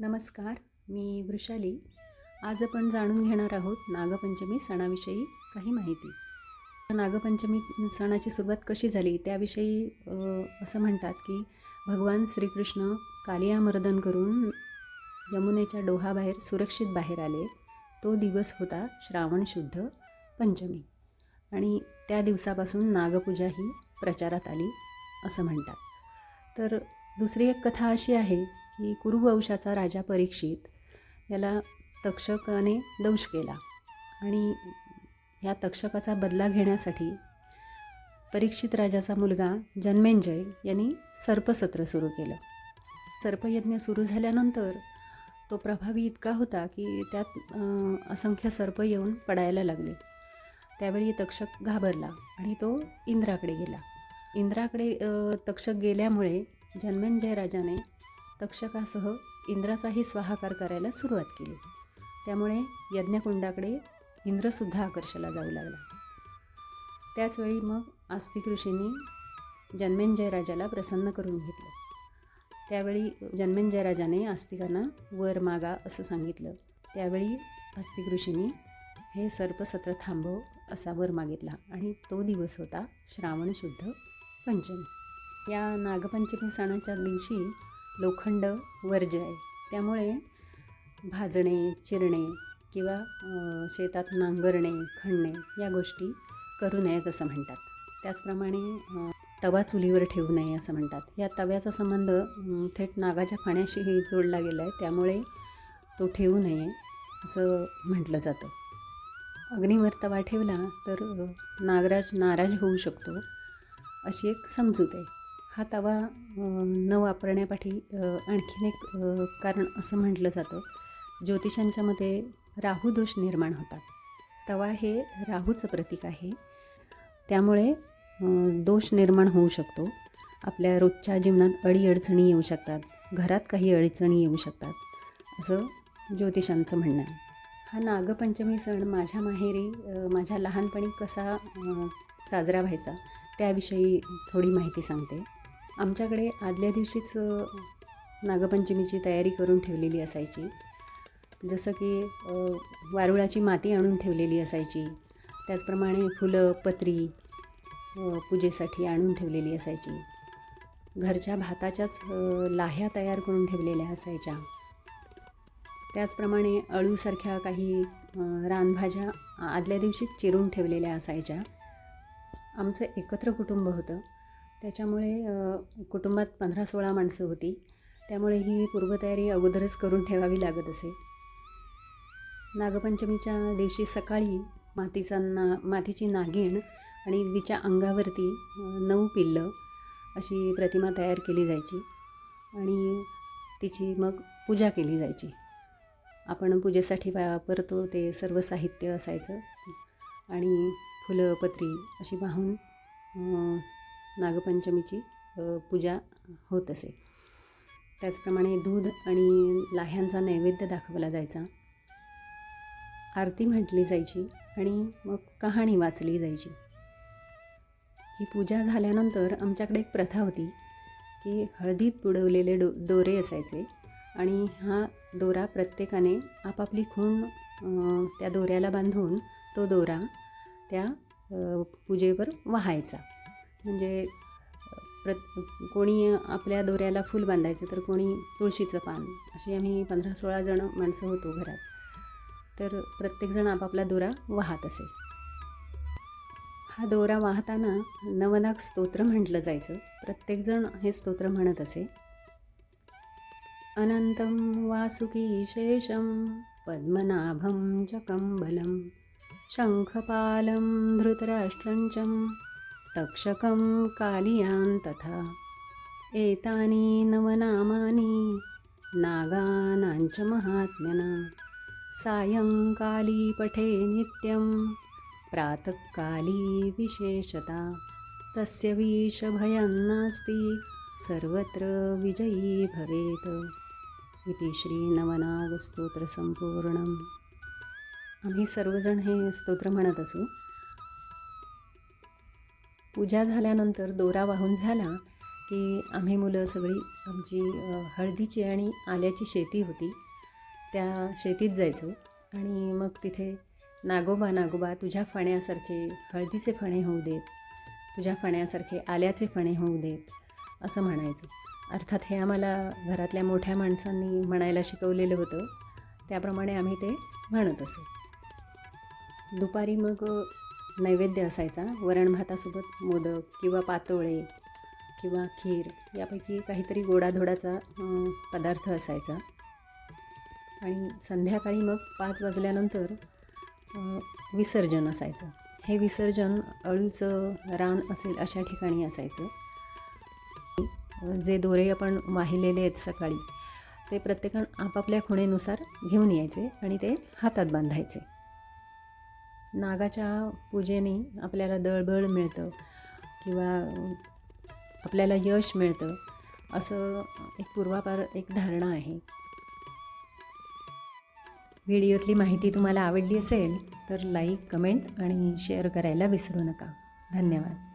नमस्कार मी वृषाली. आज आपण जाणून घेणार आहोत नागपंचमी सणाविषयी काही माहिती. नागपंचमी सणाची सुरुवात कशी झाली त्याविषयी असं म्हणतात की भगवान श्रीकृष्ण कालियामर्दन करून यमुनेच्या डोहाबाहेर सुरक्षित बाहेर आले. तो दिवस होता श्रावण शुद्ध पंचमी. आणि त्या दिवसापासून नागपूजा ही प्रचारात आली असं म्हणतात. तर दुसरी एक कथा अशी आहे की कुरुवंशाचा राजा परीक्षित याला तक्षकाने दंश केला. आणि या तक्षकाचा बदला घेण्यासाठी परीक्षित राजाचा मुलगा जन्मेंजय यांनी सर्पसत्र सुरू केलं. सर्पयज्ञ सुरू झाल्यानंतर तो प्रभावी इतका होता की त्यात असंख्य सर्प येऊन पडायला लागले. त्यावेळी तक्षक घाबरला आणि तो इंद्राकडे गेला. इंद्राकडे तक्षक गेल्यामुळे जन्मेंजय राजाने तक्षकासह इंद्राचाही स्वाहाकार करायला सुरुवात केली. त्यामुळे यज्ञकुंडाकडे इंद्रसुद्धा आकर्षला जाऊ लागला. त्याचवेळी मग आस्तिक ऋषींनी जन्मेंजय राजाला प्रसन्न करून घेतलं. त्यावेळी जन्मेंजय राजाने आस्तिकांना वर मागा असं सांगितलं. त्यावेळी आस्तिक ऋषींनी हे सर्पसत्र थांबव असा वर मागितला आणि तो दिवस होता श्रावण शुद्ध पंचमी. या नागपंचमी सणाच्या दिवशी लोखंड वर्ज्य आहे त्यामुळे भाजणे चिरणे किंवा शेतात नांगरणे खणणे या गोष्टी करू नयेत असं म्हणतात. त्याचप्रमाणे तवा चुलीवर ठेवू नये असं म्हणतात. या तव्याचा संबंध थेट नागाच्या पाण्याशीही जोडला गेला आहे त्यामुळे तो ठेवू नये असं म्हटलं जातं. अग्नीवर तवा ठेवला तर नागराज नाराज होऊ शकतो अशी एक समजूत आहे. हा तवा न वापरण्यापाठी आणखीन एक कारण असं म्हटलं जातं. ज्योतिषांच्या मते राहू दोष निर्माण होतात. तवा हे राहूचं प्रतीक आहे. त्यामुळे दोष निर्माण होऊ शकतो. आपल्या रोजच्या जीवनात अडीअडचणी येऊ शकतात. घरात काही अडचणी येऊ शकतात. असं ज्योतिषांचं म्हणणं आहे. हा नागपंचमी सण माझ्या माहेरी माझ्या लहानपणी कसा साजरा व्हायचा त्याविषयी थोडी माहिती सांगते. आमच्याकडे आदल्या दिवशीच नागपंचमीची तयारी करून ठेवलेली असायची. जसं की वारुळाची माती आणून ठेवलेली असायची. त्याचप्रमाणे फुलं पत्री पूजेसाठी आणून ठेवलेली असायची. घरच्या भाताच्याच लाह्या तयार करून ठेवलेल्या असायच्या. त्याचप्रमाणे अळूसारख्या काही रानभाज्या आदल्या दिवशीच चिरून ठेवलेल्या असायच्या. आमचं एकत्र कुटुंब होतं. त्याच्यामुळे कुटुंबात पंधरा सोळा माणसं होती. त्यामुळे ही पूर्वतयारी अगोदरच करून ठेवावी लागत असे. नागपंचमीच्या दिवशी सकाळी मातीचा ना मातीची नागिण आणि तिच्या अंगावरती नऊ पिल्लं अशी प्रतिमा तयार केली जायची आणि तिची मग पूजा केली जायची. आपण पूजेसाठी वापरतो ते सर्व साहित्य असायचं. आणि फुलं पत्री अशी वाहून नागपंचमीची पूजा होत असे. त्याचप्रमाणे दूध आणि लाह्यांचा नैवेद्य दाखवला जायचा. आरती म्हटली जायची आणि मग कहाणी वाचली जायची. ही पूजा झाल्यानंतर आमच्याकडे एक प्रथा होती की हळदीत बुडवलेले डो दोरे असायचे आणि हा दोरा प्रत्येकाने आपापली खूण त्या दोऱ्याला बांधून तो दोरा त्या पूजेवर वाहायचा. म्हणजे प्र कोणी आपल्या दोऱ्याला फूल बांधायचं तर कोणी तुळशीचं पान. अशी आम्ही पंधरा सोळा जण माणसं होतो घरात. तर प्रत्येकजण आपापला दोरा वाहत असे. हा दोरा वाहताना नवनाग स्तोत्र म्हटलं जायचं. प्रत्येकजण हे स्तोत्र म्हणत असे. अनंतं वासुकीशेषं पद्मनाभं च कम्बलं शङ्खपालं तक्षकं कालियान् तथा एतानि नवनामानि नागानाञ्च महात्म्यना। सायङ्काली पठे नित्यं प्रातःकाली विशेषता। तस्य विषभयं नास्ति सर्वत्र विजयी भवेत्। इति श्रीनवनागस्तोत्रसम्पूर्णम्। आम्ही सर्वजण हे स्तोत्र म्हणत असू। पूजा झाल्यानंतर दोरा वाहून झाला की आम्ही मुलं सगळी आमची हळदीची आणि आल्याची शेती होती. त्या शेतीत जायचो आणि मग तिथे नागोबा नागोबा तुझ्या फण्यासारखे हळदीचे फणे होऊ देत तुझ्या फण्यासारखे आल्याचे फणे होऊ देत असं म्हणायचं. अर्थात हे आम्हाला घरातल्या मोठ्या माणसांनी म्हणायला शिकवलेलं होतं. त्याप्रमाणे आम्ही ते म्हणत असो. दुपारी मग नैवेद्य असायचा. वरण भातासोबत मोदक किंवा पातोळे किंवा खीर यापैकी काहीतरी गोडाधोडाचा पदार्थ असायचा. आणि संध्याकाळी मग पाच वाजल्यानंतर विसर्जन असायचं. हे विसर्जन अळूचं रान असेल अशा ठिकाणी असायचं. जे दोरे आपण वाहिलेले आहेत सकाळी ते प्रत्येकानं आपापल्या खुणेनुसार घेऊन यायचे आणि ते हातात बांधायचे. नागाच्या पूजेने आपल्याला दळबळ मिळतं किंवा आपल्याला यश मिळतं असं एक पूर्वापार एक धारणा आहे. व्हिडिओतली माहिती तुम्हाला आवडली असेल तर लाईक कमेंट आणि शेअर करायला विसरू नका. धन्यवाद.